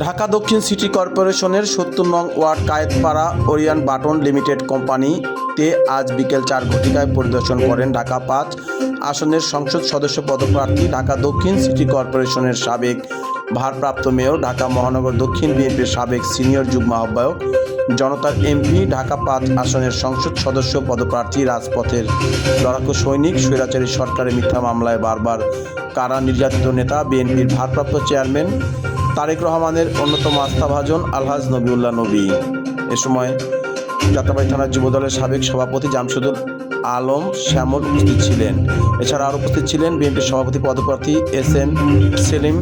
ঢাকা দক্ষিণ সিটি কর্পোরেশনের সত্তর নং ward Kayetpara Orion button limited কোম্পানিতে আজ বিকেল চার ঘটিকায় পরিদর্শন করেন ঢাকা পাঁচ আসনের সংসদ সদস্য পদপ্রার্থী ঢাকা দক্ষিণ সিটি কর্পোরেশনের সাবেক ভারপ্রাপ্ত মেয়র, ঢাকা মহানগর দক্ষিণ বিএনপির সাবেক সিনিয়র যুগ্ম আহ্বায়ক জনতার এমপি, ঢাকা পাঁচ আসনের সংসদ সদস্য পদপ্রার্থী, রাজপথের লড়াকু সৈনিক, স্বৈরাচারী সরকারের মিথ্যা মামলায় বারবার কারা নির্যাতিত নেতা, বিএনপির ভারপ্রাপ্ত চেয়ারম্যান তারেক রহমানের অন্যতম আস্থাভাজন আলহাজ নবিউল্লাহ নবী। এ সময় যাত্রাবাড়ি থানার যুবদলের সাবেক সভাপতি জামশুদুল আলম শ্যামল উপস্থিত ছিলেন। এছাড়া আরও উপস্থিত ছিলেন বিএনপির সভাপতি পদপ্রার্থী এস এম সেলিম,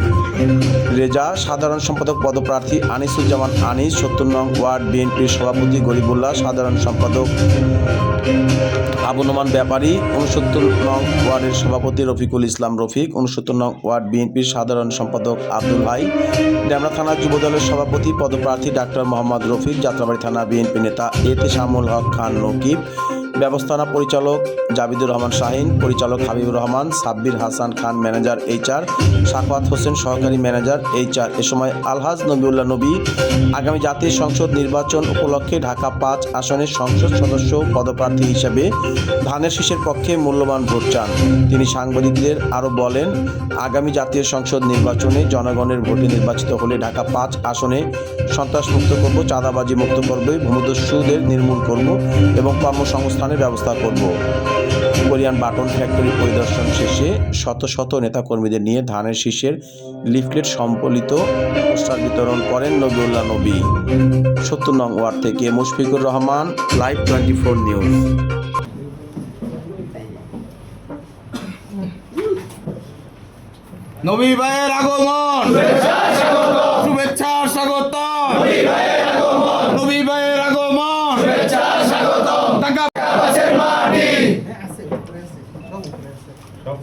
রেজা সাধারণ সম্পাদক পদপ্রার্থী আনিসুজ্জামান আনিস, সত্তর নং ওয়ার্ড বিএনপির সভাপতি গরিবুল্লাহ সাধারণ সম্পাদক আবু নোমান ব্যাপারী, উনসত্তর নং ওয়ার্ডের সভাপতি রফিকুল ইসলাম রফিক, উনসত্তর নং ওয়ার্ড বিএনপির সাধারণ সম্পাদক আব্দুল ভাই, ডেমরা থানা যুবদলের সভাপতি পদপ্রার্থী ডাক্তার মোহাম্মদ রফিক, যাত্রাবাড়ি থানা বিএনপি নেতা এতে শামুল হক খান নকিব ব্যবস্থাপনা পরিচালক জাবিদুর রহমান শাহিন, পরিচালক হাবিবুর রহমান, সাব্বির হাসান খান ম্যানেজার এইচআর সাকওয়াত হোসেন সহকারী ম্যানেজার এইচআর এ সময় আলহাজ নবিউল্লাহ নবী, আগামী জাতীয় সংসদ নির্বাচন উপলক্ষে ঢাকা পাঁচ আসনের সংসদ সদস্য পদপ্রার্থী হিসেবে ধানের শীষের পক্ষে মূল্যবান ভোট চান। তিনি সাংবাদিকদের আরও বলেন, আগামী জাতীয় সংসদ নির্বাচনে জনগণের ভোটে নির্বাচিত হলে ঢাকা পাঁচ আসনে সন্ত্রাসমুক্ত করব, চাঁদাবাজি মুক্ত করব ভূমিদস্যুদের নির্মূল করব এবং কর্মসংস্থানের ব্যবস্থা করব। কোরিয়ান বাটন ফ্যাক্টরি পরিদর্শন শেষে শত শত নেতাকর্মীদের নিয়ে ধানের শীষের লিফলেট সম্বলিত পোস্টার বিতরণ করেন নবিউল্লাহ নবী। সত্তর নং ওয়ার্ড থেকে Mushfiqur Rahman, live twenty four news. নবী ভাইয়ের আগমন!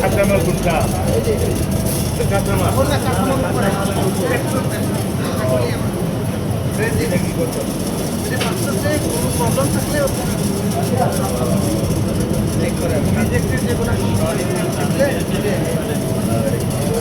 কাঁচামাল কোনটা কাঁচামাল ওদের ভিতর জানানো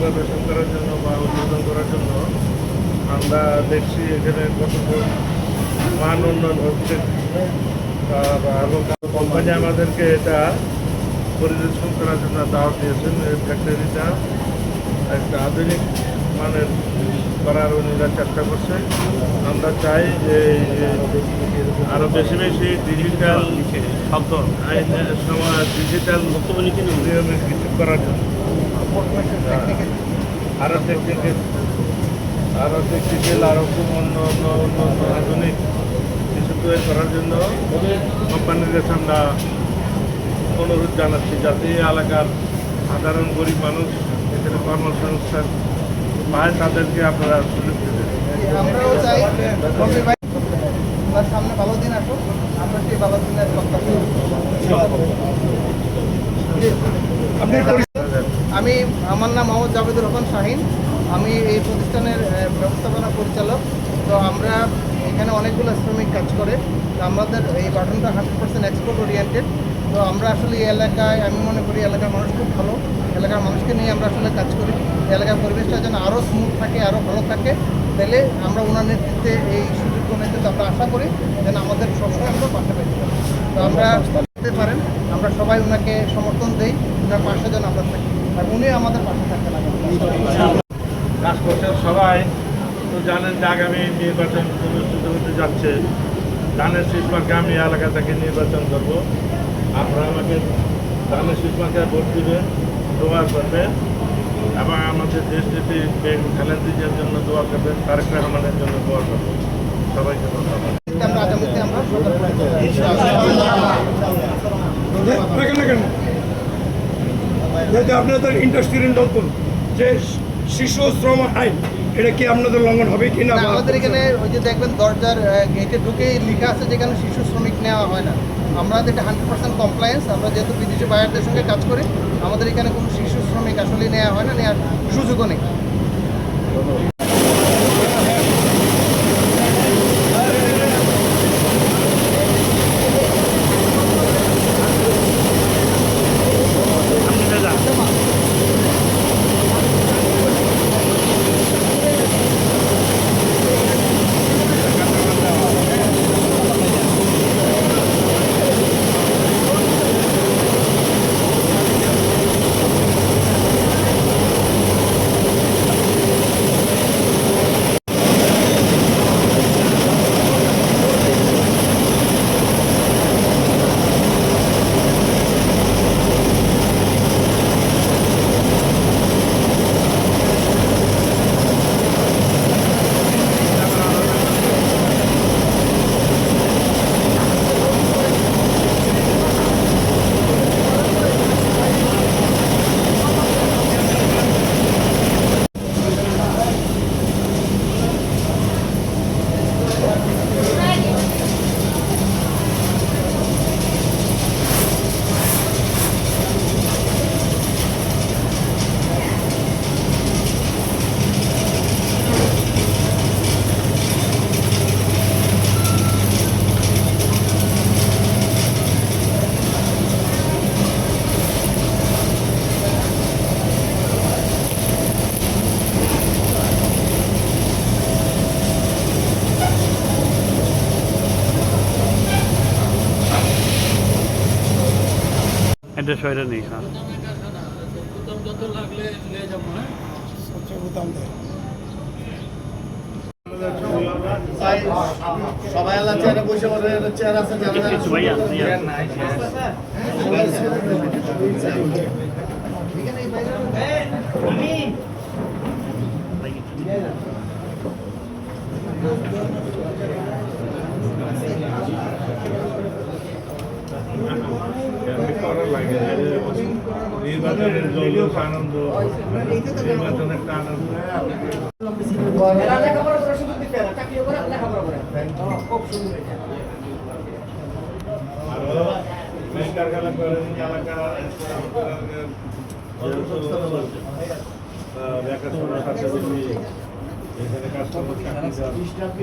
পরিবেশন করার জন্য বা করার জন্য আমরা দেখছি এখানে কতটুকু মান উন্নয়ন হচ্ছে। কোম্পানি আমাদেরকে এটা পরিদর্শন করার জন্য দাওয়াত দিয়েছেন এই ফ্যাক্টরিটা। একটা আধুনিক মানের করার ওনারা চেষ্টা করছে। আমরা চাই যে আরও বেশি বেশি ডিজিটাল শব্দ ডিজিটাল নিয়মে কিছু করার জন্য। আরও টেকনিক্যাল আরও টেকনিক্যাল আরও অন্য অন্য অন্য আধুনিক কিছু তৈরি করার জন্য কোম্পানির কাছে আমরা অনুরোধ জানাচ্ছি যাতে এই এলাকার সাধারণ গরিব মানুষ এখানে কর্মসংস্থান পায় তাদেরকে আপনারা সুযোগ দেবেন আমরাও চাই বম্বে সামনে ভালো দিন আসুক আমরা সেই ভালো দিনের আমি আমার নাম মোহাম্মদ জাভেদুর রহমান শাহিন। আমি এই প্রতিষ্ঠানের ব্যবস্থাপনা পরিচালক। তো আমরা এখানে অনেকগুলো শ্রমিক কাজ করে তো আমাদের এই বাটনটা হান্ড্রেড পার্সেন্ট এক্সপোর্ট ওরিয়েন্টেড তো আমরা আসলে এই এলাকায়, আমি মনে করি এলাকার মানুষ খুব ভালো। এলাকার মানুষকে নিয়ে আমরা আসলে কাজ করি। এলাকার পরিবেশটা যেন আরও স্মুথ থাকে আরও ভালো থাকে, তাহলে আমরা ওনার নেতৃত্বে এই সুযোগ নেতৃত্বে আমরা আশা করি যেন আমাদের সবসময় আমরা পাশে পেতে পারি তো আমরা করতে পারেন, আমরা সবাই ওনাকে সমর্থন দেই ওনার পাশে যেন আমরা থাকি। আর উনি আমাদের পাশে থাকতে লাগে কাজ সবাই তো জানেন যে আগামী নির্বাচন অনুষ্ঠিত হতে যাচ্ছে। ধানের শীষমাকে আমি এলাকা থেকে নির্বাচন করব। আপনারা আমাকে ধানের শীষমাকে ভোট দিবেন দোয়া করবেন এবং আমাদের দেশ নীতি বেগ খালেদা জন্য দোয়া করবেন তারেক রহমানের জন্য দোয়া করবেন সবাইকে ধন্যবাদ। আপনাদের ইন্ডাস্ট্রির নতুন যে শিশু শ্রম আইন এটা কি আপনাদের লঙ্ঘন হবে কি না? আমাদের এখানে ওই যে দেখবেন দরজার গেটে ঢুকেই লেখা আছে যেখানে শিশু শ্রমিক নেওয়া হয় না। আমরা এটা হান্ড্রেড পার্সেন্ট কমপ্লায়েন্স আমরা যেহেতু বিদেশি বায়ারদের সঙ্গে কাজ করি, আমাদের এখানে কোনো শিশু শ্রমিক আসলে নেওয়া হয় না, নেওয়ার সুযোগও নেই আপনি দাদা এটা শহরে নেই হ্যাঁ। সবাই চেয়ারে বসে চেয়ার আছে করা লাগে। নির্বাচনের জৌলুস আনন্দ নির্বাচনের একটা আনন্দ সাথে যদি এখানে কাস্টমার চাকরি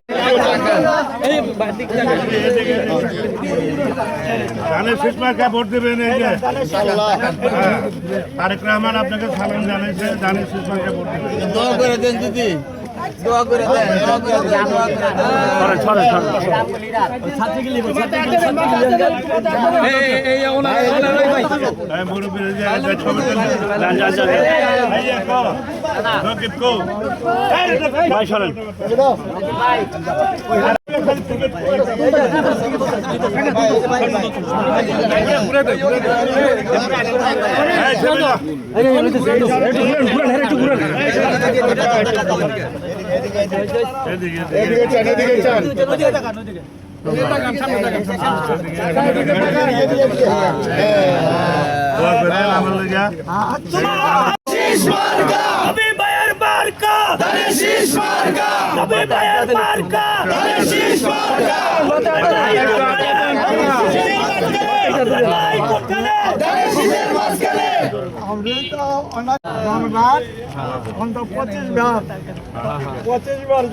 ধানের শীষ মার্কা ভোট দেবেন এই যে। হ্যাঁ। তারেক রহমান আপনাকে সালাম জানাইছে ধানের শীষ মার্কা ভোট দেবেন। দয়া করে দেন দিদি। দোয়া করে দেন দোয়া করে দেন দোয়া করে দেন সরে সরে সরে এই মুরব্বীর এই যে একটা ছবি তুলে যান যান যান এই যে কো রকিব কো ভাই সরেন এই ছবি না এদিকে এদিকে দোয়া করেন আমার লাগা পঁচিশ বার পঁচিশ বার